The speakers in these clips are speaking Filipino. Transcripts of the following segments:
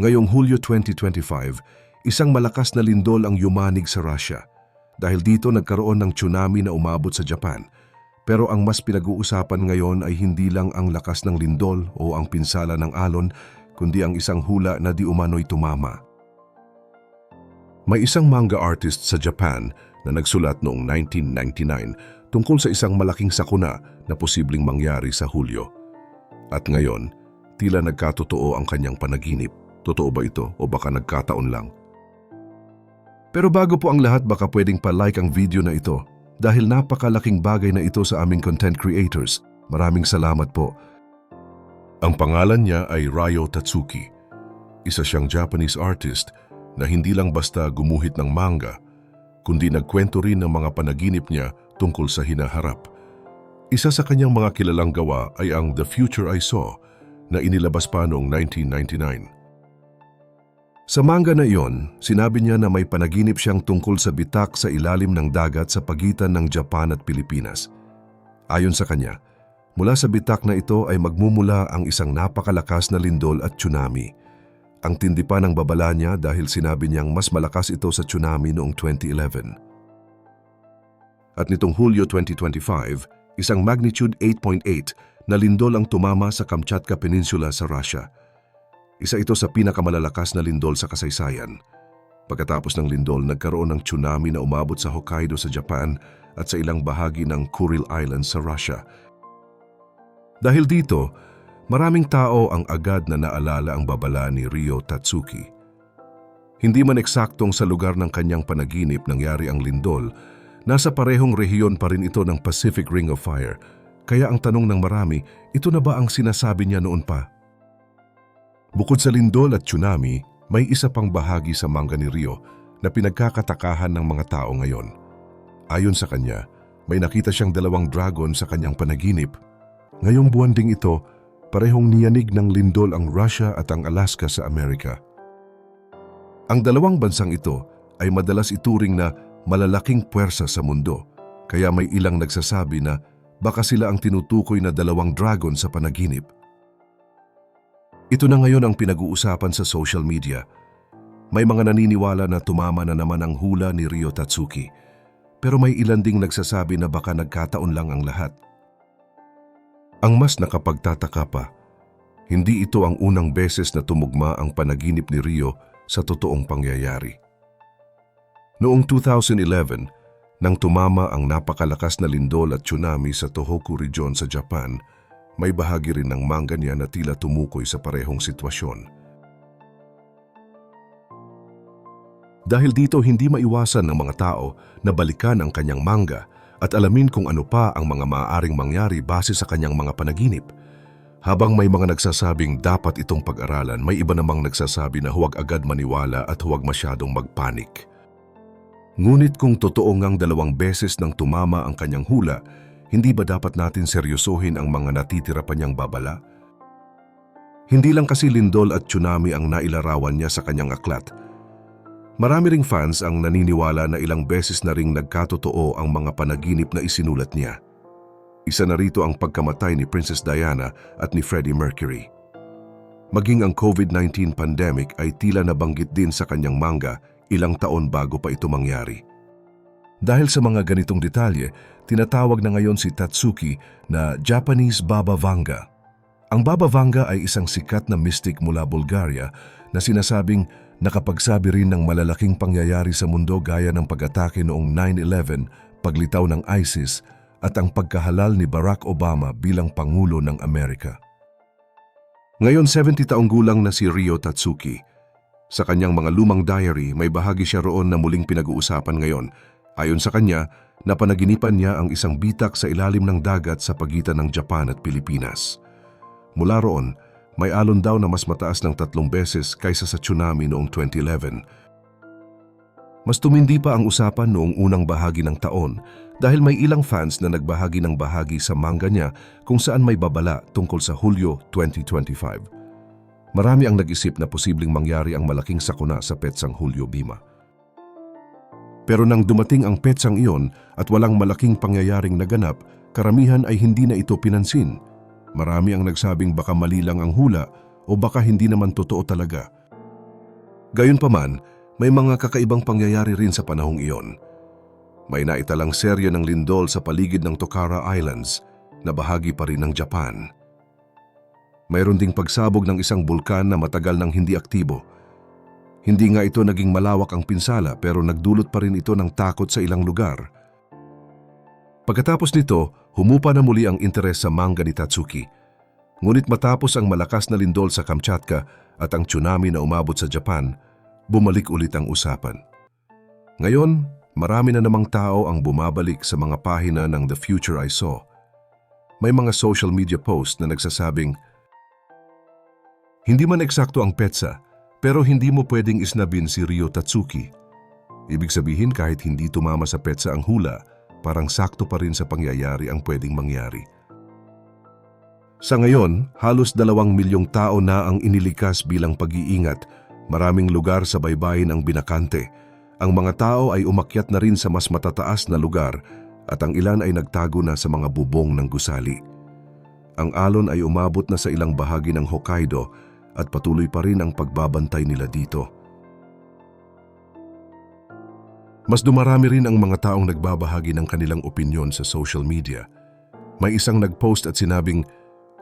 Ngayong Hulyo 2025, isang malakas na lindol ang yumanig sa Russia. Dahil dito nagkaroon ng tsunami na umabot sa Japan. Pero ang mas pinag-uusapan ngayon ay hindi lang ang lakas ng lindol o ang pinsala ng alon, kundi ang isang hula na di umano'y tumama. May isang manga artist sa Japan na nagsulat noong 1999 tungkol sa isang malaking sakuna na posibleng mangyari sa Hulyo. At ngayon, tila nagkatotoo ang kanyang panaginip. Totoo ba ito o baka nagkataon lang? Pero bago po ang lahat baka pwedeng pa-like ang video na ito dahil napakalaking bagay na ito sa aming content creators. Maraming salamat po. Ang pangalan niya ay Ryo Tatsuki. Isa siyang Japanese artist na hindi lang basta gumuhit ng manga, kundi nagkwento rin ng mga panaginip niya tungkol sa hinaharap. Isa sa kanyang mga kilalang gawa ay ang The Future I Saw na inilabas pa noong 1999. Sa manga na iyon, sinabi niya na may panaginip siyang tungkol sa bitak sa ilalim ng dagat sa pagitan ng Japan at Pilipinas. Ayon sa kanya, mula sa bitak na ito ay magmumula ang isang napakalakas na lindol at tsunami. Ang tindi pa ng babala niya dahil sinabi niyang mas malakas ito sa tsunami noong 2011. At nitong Hulyo 2025, isang magnitude 8.8 na lindol ang tumama sa Kamchatka Peninsula sa Russia. Isa ito sa pinakamalalakas na lindol sa kasaysayan. Pagkatapos ng lindol, nagkaroon ng tsunami na umabot sa Hokkaido sa Japan at sa ilang bahagi ng Kuril Islands sa Russia. Dahil dito, maraming tao ang agad na naalala ang babala ni Ryo Tatsuki. Hindi man eksaktong sa lugar ng kanyang panaginip nangyari ang lindol, nasa parehong rehiyon pa rin ito ng Pacific Ring of Fire. Kaya ang tanong ng marami, ito na ba ang sinasabi niya noon pa? Bukod sa lindol at tsunami, may isa pang bahagi sa manga ni Rio na pinagkakatakahan ng mga tao ngayon. Ayon sa kanya, may nakita siyang dalawang dragon sa kanyang panaginip. Ngayong buwan ding ito, parehong niyanig ng lindol ang Russia at ang Alaska sa Amerika. Ang dalawang bansang ito ay madalas ituring na malalaking puwersa sa mundo, kaya may ilang nagsasabi na baka sila ang tinutukoy na dalawang dragon sa panaginip. Ito na ngayon ang pinag-uusapan sa social media. May mga naniniwala na tumama na naman ang hula ni Ryo Tatsuki. Pero may ilan ding nagsasabi na baka nagkataon lang ang lahat. Ang mas nakapagtataka pa, hindi ito ang unang beses na tumugma ang panaginip ni Ryo sa totoong pangyayari. Noong 2011, nang tumama ang napakalakas na lindol at tsunami sa Tohoku Region sa Japan, may bahagi rin ng manga niya na tila tumukoy sa parehong sitwasyon. Dahil dito hindi maiwasan ng mga tao na balikan ang kanyang manga at alamin kung ano pa ang mga maaaring mangyari base sa kanyang mga panaginip. Habang may mga nagsasabing dapat itong pag-aralan, may iba namang nagsasabi na huwag agad maniwala at huwag masyadong magpanik. Ngunit kung totoo ngang dalawang beses nang tumama ang kanyang hula, hindi ba dapat natin seryosohin ang mga natitira pa niyang babala? Hindi lang kasi lindol at tsunami ang nailarawan niya sa kanyang aklat. Marami ring fans ang naniniwala na ilang beses na ring nagkatotoo ang mga panaginip na isinulat niya. Isa na rito ang pagkamatay ni Princess Diana at ni Freddie Mercury. Maging ang COVID-19 pandemic ay tila nabanggit din sa kanyang manga ilang taon bago pa ito mangyari. Dahil sa mga ganitong detalye, tinatawag na ngayon si Tatsuki na Japanese Baba Vanga. Ang Baba Vanga ay isang sikat na mystic mula Bulgaria na sinasabing nakapagsabi rin ng malalaking pangyayari sa mundo gaya ng pag-atake noong 9-11, paglitaw ng ISIS at ang pagkahalal ni Barack Obama bilang Pangulo ng Amerika. Ngayon 70 taong gulang na si Ryo Tatsuki. Sa kanyang mga lumang diary, may bahagi siya roon na muling pinag-uusapan ngayon. Ayon sa kanya, napanaginipan niya ang isang bitak sa ilalim ng dagat sa pagitan ng Japan at Pilipinas. Mula roon, may alon daw na mas mataas ng tatlong beses kaysa sa tsunami noong 2011. Mas tumindi pa ang usapan noong unang bahagi ng taon dahil may ilang fans na nagbahagi ng bahagi sa manga niya kung saan may babala tungkol sa Hulyo 2025. Marami ang nag-isip na posibleng mangyari ang malaking sakuna sa petsang Hulyo Bima. Pero nang dumating ang petsang iyon at walang malaking pangyayaring naganap, karamihan ay hindi na ito pinansin – Marami ang nagsabing baka mali lang ang hula o baka hindi naman totoo talaga. Gayunpaman, may mga kakaibang pangyayari rin sa panahong iyon. May naitalang serye ng lindol sa paligid ng Tokara Islands na bahagi pa rin ng Japan. Mayroon ding pagsabog ng isang bulkan na matagal nang hindi aktibo. Hindi nga ito naging malawak ang pinsala pero nagdulot pa rin ito ng takot sa ilang lugar. Pagkatapos nito, humupa na muli ang interes sa manga ni Tatsuki. Ngunit matapos ang malakas na lindol sa Kamchatka at ang tsunami na umabot sa Japan, bumalik ulit ang usapan. Ngayon, marami na namang tao ang bumabalik sa mga pahina ng The Future I Saw. May mga social media post na nagsasabing, Hindi man eksakto ang petsa, pero hindi mo pwedeng isnabin si Ryo Tatsuki. Ibig sabihin kahit hindi tumama sa petsa ang hula, parang sakto pa rin sa pangyayari ang pwedeng mangyari. Sa ngayon, halos dalawang milyong tao na ang inilikas bilang pag-iingat. Maraming lugar sa baybayin ang binakante. Ang mga tao ay umakyat na rin sa mas matataas na lugar at ang ilan ay nagtago na sa mga bubong ng gusali. Ang alon ay umabot na sa ilang bahagi ng Hokkaido at patuloy pa rin ang pagbabantay nila dito. Mas dumarami rin ang mga taong nagbabahagi ng kanilang opinyon sa social media. May isang nagpost at sinabing,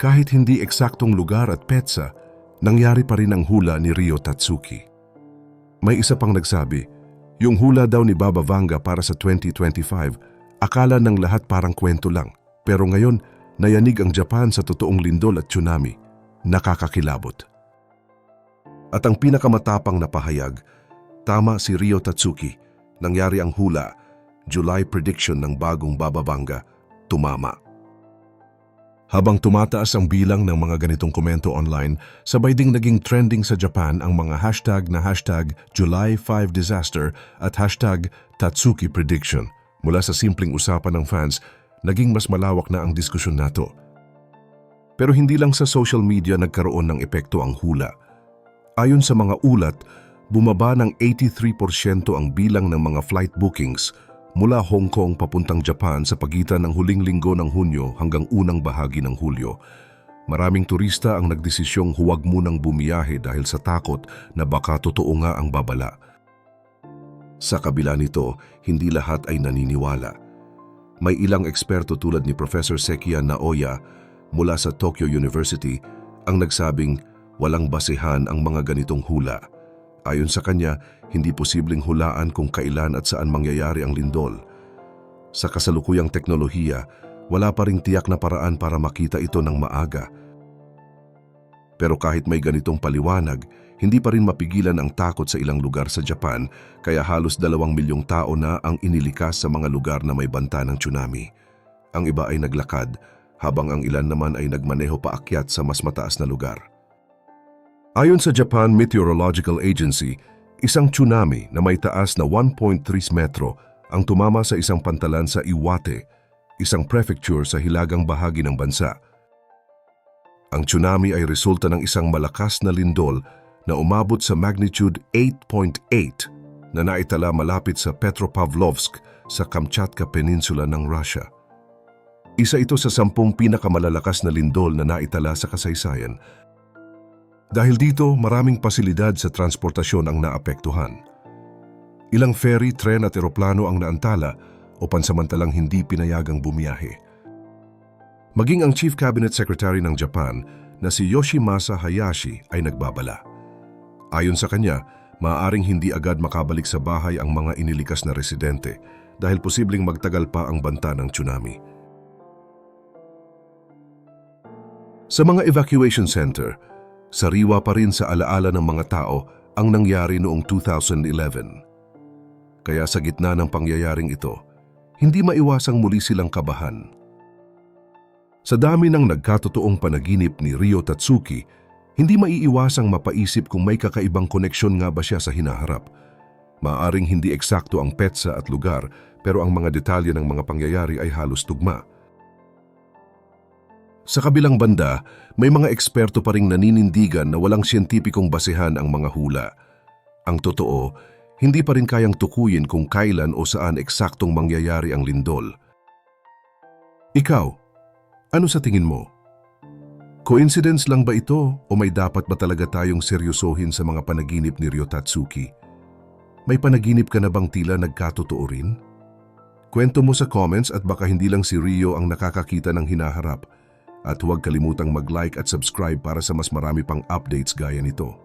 kahit hindi eksaktong lugar at petsa, nangyari pa rin ang hula ni Ryo Tatsuki. May isa pang nagsabi, yung hula daw ni Baba Vanga para sa 2025, akala ng lahat parang kwento lang. Pero ngayon, nayanig ang Japan sa totoong lindol at tsunami. Nakakakilabot. At ang pinakamatapang na pahayag, tama si Ryo Tatsuki. Nangyari ang hula, July prediction ng bagong Baba Vanga, tumama. Habang tumataas ang bilang ng mga ganitong komento online, sabay ding naging trending sa Japan ang mga hashtag na hashtag July 5 Disaster at hashtag Tatsuki Prediction. Mula sa simpleng usapan ng fans, naging mas malawak na ang diskusyon nato. Pero hindi lang sa social media nagkaroon ng epekto ang hula. Ayon sa mga ulat, bumaba ng 83% ang bilang ng mga flight bookings mula Hong Kong papuntang Japan sa pagitan ng huling linggo ng Hunyo hanggang unang bahagi ng Hulyo. Maraming turista ang nagdesisyong huwag munang bumiyahe dahil sa takot na baka totoo nga ang babala. Sa kabila nito, hindi lahat ay naniniwala. May ilang eksperto tulad ni Professor Sekia Naoya mula sa Tokyo University ang nagsabing walang basehan ang mga ganitong hula. Ayon sa kanya, hindi posibleng hulaan kung kailan at saan mangyayari ang lindol. Sa kasalukuyang teknolohiya, wala pa ring tiyak na paraan para makita ito ng maaga. Pero kahit may ganitong paliwanag, hindi pa rin mapigilan ang takot sa ilang lugar sa Japan kaya halos dalawang milyong tao na ang inilikas sa mga lugar na may banta ng tsunami. Ang iba ay naglakad, habang ang ilan naman ay nagmaneho paakyat sa mas mataas na lugar. Ayon sa Japan Meteorological Agency, isang tsunami na may taas na 1.3 metro ang tumama sa isang pantalan sa Iwate, isang prefecture sa hilagang bahagi ng bansa. Ang tsunami ay resulta ng isang malakas na lindol na umabot sa magnitude 8.8 na naitala malapit sa Petropavlovsk sa Kamchatka Peninsula ng Russia. Isa ito sa sampung pinakamalalakas na lindol na naitala sa kasaysayan dahil dito, maraming pasilidad sa transportasyon ang naapektuhan. Ilang ferry, tren at eroplano ang naantala o pansamantalang hindi pinayagang bumiyahe. Maging ang Chief Cabinet Secretary ng Japan na si Yoshimasa Hayashi ay nagbabala. Ayon sa kanya, maaaring hindi agad makabalik sa bahay ang mga inilikas na residente dahil posibleng magtagal pa ang banta ng tsunami. Sa mga evacuation center, sariwa pa rin sa alaala ng mga tao ang nangyari noong 2011. Kaya sa gitna ng pangyayaring ito, hindi maiwasang muli silang kabahan. Sa dami ng nagkatotoong panaginip ni Ryo Tatsuki, hindi maiiwasang mapaisip kung may kakaibang koneksyon nga ba siya sa hinaharap. Maaring hindi eksakto ang petsa at lugar pero ang mga detalye ng mga pangyayari ay halos tugma. Sa kabilang banda, may mga eksperto pa ring naninindigan na walang siyentipikong basehan ang mga hula. Ang totoo, hindi pa rin kayang tukuyin kung kailan o saan eksaktong mangyayari ang lindol. Ikaw, ano sa tingin mo? Coincidence lang ba ito o may dapat ba talaga tayong seryosohin sa mga panaginip ni Ryo Tatsuki? May panaginip ka na bang tila nagkatotoo rin? Kwento mo sa comments at baka hindi lang si Rio ang nakakakita ng hinaharap at huwag kalimutang mag-like at subscribe para sa mas marami pang updates gaya nito.